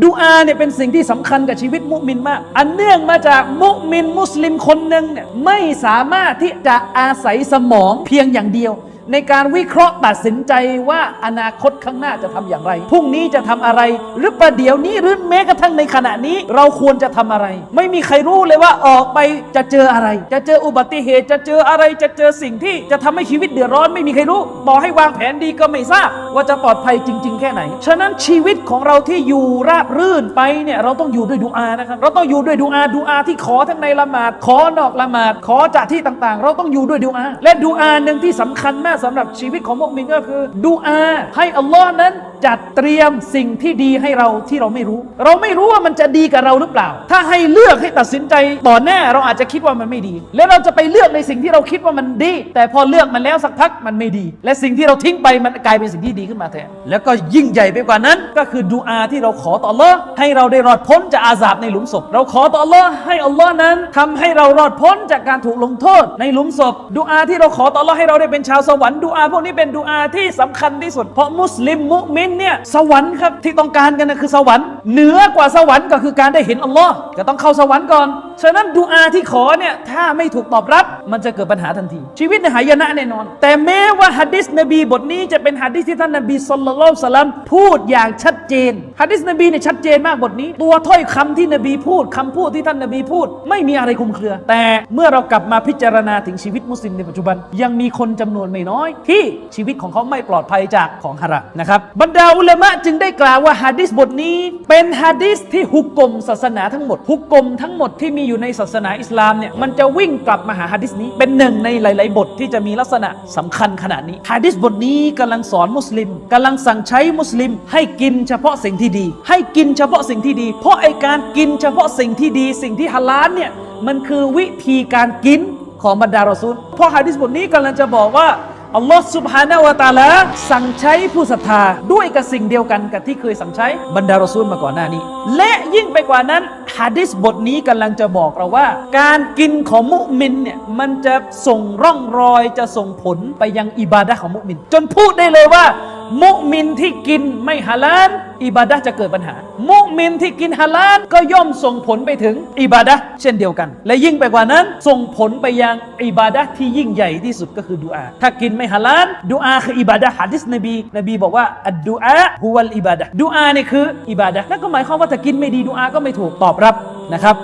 ดูอาเนี่ยเป็นสิ่งที่สำคัญกับชีวิตมุมินมาก อันเนื่องมาจากมุมินมุสลิมคนหนึ่งเนี่ยไม่สามารถที่จะอาศัยสมองเพียงอย่างเดียว ในการวิเคราะห์ตัดสินใจว่าอนาคตข้างหน้าจะทำอย่างไรพรุ่งนี้จะทำอะไร หรือประเดี๋ยวนี้หรือแม้กระทั่งในขณะนี้ เราควรจะทำอะไร ไม่มีใครรู้เลยว่าออกไปจะเจออะไร จะเจออุบัติเหตุจะเจออะไรจะเจอสิ่งที่จะทำให้ชีวิตเดือดร้อน ไม่มีใครรู้บอกให้วางแผนดีก็ไม่ทราบ ว่าจะปลอดภัยจริง ๆ แค่ไหน ฉะนั้นชีวิตของเราที่อยู่ราบรื่นไปเนี่ยเราต้องอยู่ด้วยดูอานะครับ เราต้องอยู่ด้วยดูอาดูอาที่ขอทั้งในละหมาด ขอนอกละหมาด ขอจากที่ต่างๆ เราต้องอยู่ด้วยดูอา และดูอาหนึ่งที่สำคัญมากสำหรับชีวิตของมุสลิมก็คือดูอา ให้อัลลอฮ์นั้นจัดเตรียมสิ่งที่ดีให้เราที่เราไม่รู้ เราไม่รู้ว่ามันจะดีกับเราหรือเปล่า ถ้าให้เลือกให้ตัดสินใจต่อหน้าเราอาจจะคิดว่ามันไม่ดี แล้วเราจะไปเลือกในสิ่งที่เราคิดว่ามันดี แต่พอเลือกมันแล้วสักพักมันไม่ดี และสิ่งที่เราทิ้งไปมันกลายเป็นสิ่งที่ดีขึ้นมาแทนแล้วก็ยิ่งใหญ่ไปกว่านั้น ก็คือดูอาที่เราขอต่ออัลลอฮ์ให้เราได้รอดพ้นจากอาสาบในหลุมศพ เราขอต่ออัลลอฮ์ให้อัลลอฮ์นั้นทำให้เรารอดพ้นจากการถูกลงโทษ ในหลุมศพดูอาที่เราขอต่ออัลลอฮ์ให้เราได้เป็นชาวสวรรค์ดูอาพวกนี้เป็นดูอาที่สำคัญที่สุด เพราะมุสลิมมุมินเนี่ยสวรรค์ครับที่ต้องการกันนะคือสวรรค์เหนือกว่าสวรรค์ก็คือการได้เห็นอัลลอฮ์ก็ต้องเข้าสวรรค์ก่อน ฉะนั้นดูอาที่ขอเนี่ยถ้าไม่ถูกตอบรับ มันจะเกิดปัญหาทันที ชีวิตในหายนะแน่นอน แต่แม้ว่าฮะดิษนบีบทนี้จะเป็นฮะดิษที่ท่านนบีสุลต่านสลัมพูดอย่างชัดเจนฮะดิษนบีเนี่ยชัดเจนมากบทนี้ ตัวถ้อยคำที่นบีพูดคำพูดที่ท่านนบีพูด ไม่มีอะไรคลุมเครือ แต่เมื่อเรากลับมาพิจารณาถึงชีวิตมุสลิมในปัจจุบัน ยังมีคนจำนวนไม่น้อย ที่ชีวิตของเขาไม่ปลอดภัยจากของฮารานะครับบรรดาอุลามะจึงได้กล่าวว่าฮะดิษบทนี้ เป็นฮะดิษที่ฮุกกลมศาสนาทั้งหมดฮุกกลมทั้งหมดที่มีอยู่ในศาสนาอิสลามเนี่ยมันจะวิ่งกลับมาหาฮะดิษนี้ เป็นหนึ่งในหลาย ๆ บทที่จะมีลักษณะสำคัญขนาดนี้ฮะดิษบทนี้กำลังสอนมุสลิมกำลังสั่งใช้มุสลิม ให้กินเฉพาะสิ่งที่ดี ให้กินเฉพาะสิ่งที่ดี เพราะไอการกินเฉพาะสิ่งที่ดี สิ่งที่ฮาลาลเนี่ยมันคือวิธีการกินของบรรดารอซูลเพราะฮะดิษบทนี้กำลังจะบอกว่า อัลลอฮ์สุบฮานาวะตาละสั่งใช้ผู้ศรัทธาด้วยกับสิ่งเดียวกันกับที่เคยสั่งใช้บรรดารอซูลมาก่อนหน้านี้ และยิ่งไปกว่านั้นฮะดิษบทนี้กำลังจะบอกเราว่า การกินของมุมินเนี่ยมันจะส่งร่องรอยจะส่งผลไปยังอิบาดะของมุมิน จนพูดได้เลยว่า มุมินที่กินไม่ฮาลาลอิบาดะจะเกิดปัญหา มุมินที่กินฮาลาลก็ย่อมส่งผลไปถึงอิบาดะเช่นเดียวกัน และยิ่งไปกว่านั้น ส่งผลไปยังอิบาดะที่ยิ่งใหญ่ที่สุดก็คือดุอาถ้ากินไม่ฮาลาลดุอาคืออิบาดะฮะดิษนบี นบีบอกว่าอัดดุอาฮุวัลอิบาดะดุอาเนี่ยคืออิบาดะนั่นก็หมายความว่าถ้ากินไม่ดีดุอาก็ไม่ถูกตอบรับนะครับ